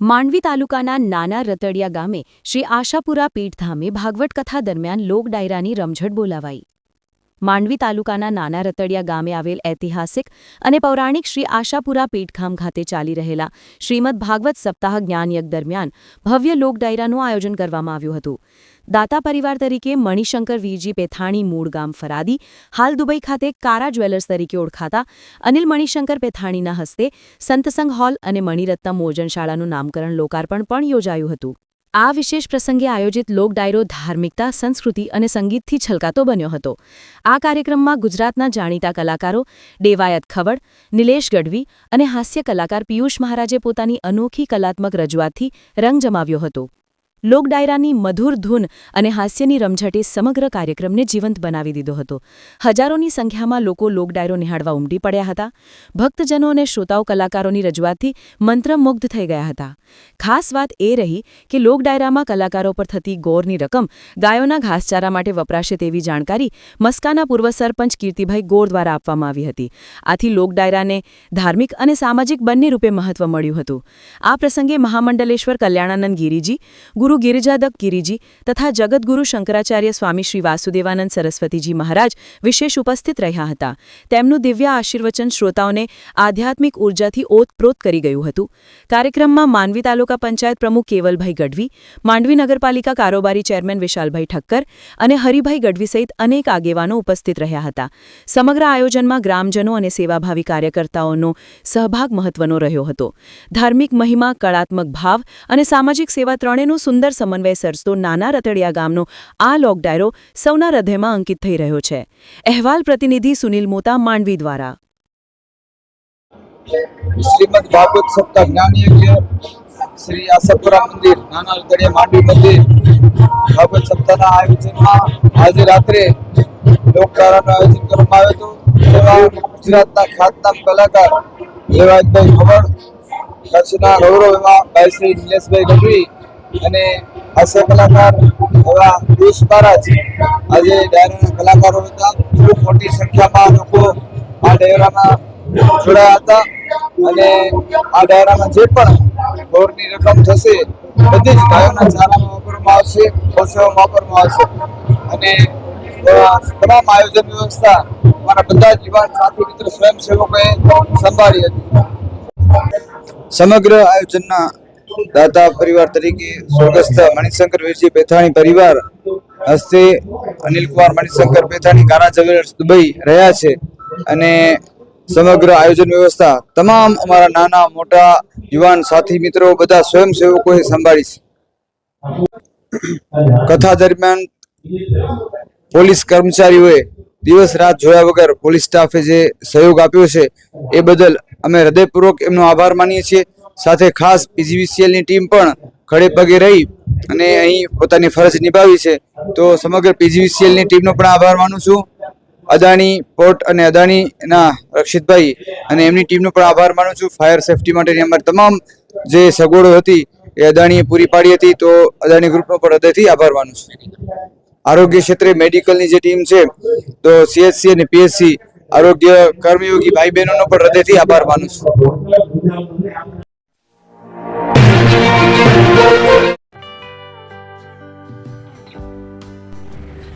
માંડવી તાલુકાના નાના રતડિયા ગામે શ્રી આશાપુરા પીઠધામે ભાગવત કથા દરમિયાન લોક ડાયરાની રમઝટ બોલાવાઈ. માંડવી તાલુકાના નાના રતડિયા ગામે આવેલ ઐતિહાસિક અને પૌરાણિક શ્રી આશાપુરા પીઠખામ ખાતે ચાલી રહેલા શ્રીમદ ભાગવત સપ્તાહ જ્ઞાનયજ્ઞ દરમિયાન ભવ્ય લોક ડાયરાનું આયોજન કરવામાં આવ્યું હતું. દાતા પરિવાર તરીકે મણિશંકર વીરજી પેથાણી મૂળ ગામ ફરાદી, હાલ દુબઈ ખાતે કારા જ્વેલર્સ તરીકે ઓળખાતા અનિલ મણિશંકર પેથાણીના હસ્તે સંતસંગ હોલ અને મણિરત્નમ મોજન શાળાનું નામકરણ લોકાર્પણ પણ યોજાયું હતું. આ વિશેષ પ્રસંગે આયોજિત લોક ડાયરો ધાર્મિકતા, સંસ્કૃતિ અને સંગીતથી છલકાતો બન્યો હતો. આ કાર્યક્રમમાં ગુજરાતના જાણીતા કલાકારો ડેવાયત ખવડ, નિલેશ ગઢવી અને હાસ્ય કલાકાર પિયુષ મહારાજે પોતાની અનોખી કલાત્મક રજૂઆતથી રંગ જમાવ્યો હતો. લોક ડાયરાની મધુર ધૂન અને હાસ્યની રમઝટે સમગ્ર કાર્યક્રમને જીવંત બનાવી દીધો હતો. હજારોની સંખ્યામાં લોકો લોકડાયરો નિહાળવા ઉમટી પડ્યા હતા. ભક્તજનો અને શ્રોતાઓ કલાકારોની રજૂઆતથી મંત્રમુગ્ધ થઈ ગયા હતા. ખાસ વાત એ રહી કે લોકડાયરામાં કલાકારો પર થતી ગોરની રકમ, ગાયોના ઘાસચારા માટે વપરાશે તેવી જાણકારી મસ્કાના પૂર્વ સરપંચ કીર્તિભાઈ ગોર દ્વારા આપવામાં આવી હતી. આથી લોકડાયરાને ધાર્મિક અને સામાજિક બંને રૂપે મહત્વ મળ્યું હતું. આ પ્રસંગે મહામંડલેશ્વર કલ્યાણાનંદ ગિરિજી, ગુરુ ગિરિજાદક ગિરિજી તથા જગદગુરુ શંકરાચાર્ય સ્વામી શ્રી વાસુદેવાનંદ સરસ્વતીજી મહારાજ વિશેષ ઉપસ્થિત રહ્યા હતા. તેમનું દિવ્ય આશીર્વચન શ્રોતાઓને આધ્યાત્મિક ઉર્જાથી ઓતપ્રોત કરી ગયું હતું. કાર્યક્રમમાં માંડવી તાલુકા પંચાયત પ્રમુખ કેવલભાઈ ગઢવી, માંડવી નગરપાલિકા કારોબારી ચેરમેન વિશાલભાઈ ઠક્કર અને હરિભાઈ ગઢવી સહિત અનેક આગેવાનો ઉપસ્થિત રહ્યા હતા. સમગ્ર આયોજનમાં ગ્રામજનો અને સેવાભાવી કાર્યકર્તાઓનો સહભાગ મહત્વનો રહ્યો હતો. ધાર્મિક મહિમા, કળાત્મક ભાવ અને સામાજિક સેવા ત્રણેનું સુંદર સમન્વય સર્જતો નાના રતડિયા ગામનો આ લોક ડાયરો સૌના હૃદયમાં અંકિત થઈ રહ્યો છે. અહેવાલ પ્રતિનિધિ સુનિલ મોતા, માંડવી દ્વારા. શ્રીમદ ભાગવત સપ્તાહ જ્ઞાન યજ્ઞ શ્રી આશાપુરા મંદિર, નાના ગળિયા માંડવી મંદિર. ભાગવત સપ્તાહના આયોજનમાં આજે રાત્રે લોકધારાનું આયોજન કરવામાં આવ્યું હતું. જેમાં ગુજરાતના ખ્યાતનામ કલાકાર રેવાજભાઈ ખબર કચ્છના ગૌરવ એવા ભાઈ શ્રી નિલેશભાઈ ગઢવી અને હાસ્ય કલાકાર એવા પિયુષ મહારાજ આજે ડાયરાના કલાકારો હતા. ખૂબ મોટી સંખ્યામાં લોકો આ ડાયરામાં જોડાયા હતા. અને આ ડાયરામાં જે પણ ગોળની રકમ થશે, બધી જ ગાયોના ચારામાં વાપરવામાં આવશે પશુઓમાં વાપરવામાં આવશે. અને તમામ આયોજન વ્યવસ્થા મારા બધા જ યુવાન સાથી મિત્ર સ્વયંસેવકોએ સંભાળી હતી. સમગ્ર આયોજનના દાતા પરિવાર તરીકે સ્વર્ગસ્થ મણિશંકર વીરજી પેથાણી પરિવાર હસ્તે અનિલકુમાર મણિશંકર પેથાણી કારા જ્વેલર્સ દુબઈ રહ્યા છે અને સમગ્ર આયોજન વ્યવસ્થા તમામ અમારા નાના મોટા યુવાન સાથી મિત્રો બધા સ્વયંસેવકોએ સંભાળી છે. કથા દરમિયાન પોલીસ કર્મચારીઓએ દિવસ રાત જોયા વગર પોલીસ સ્ટાફે જે સહયોગ આપ્યો છે એ બદલ અમે હૃદયપૂર્વક એમનો આભાર માનીએ છીએ. સાથે ખાસ પીજીવીસીએલની ટીમ પણ ખડે પગે રહી અને અહીં પોતાની ફરજ નિભાવી છે. તો સમગ્ર પીજીવીસીએલની ટીમનો પણ આભાર માનું છું. અદાણી પોર્ટ અને અદાણીના રક્ષિતભાઈ અને એમની ટીમનો પણ આભાર માનું છું. ફાયર સેફટી માટેની અમારી તમામ જે સગવડો હતી એ અદાણીએ પૂરી પાડી હતી. તો અદાણી ગ્રુપનો પણ હૃદયથી આભાર માનું છું. આરોગ્ય ક્ષેત્રે મેડિકલની જે ટીમ છે, તો સીએચસી અને પીએચસી આરોગ્ય કર્મયોગી ભાઈ બહેનોનો પણ હૃદયથી આભાર માનું છું.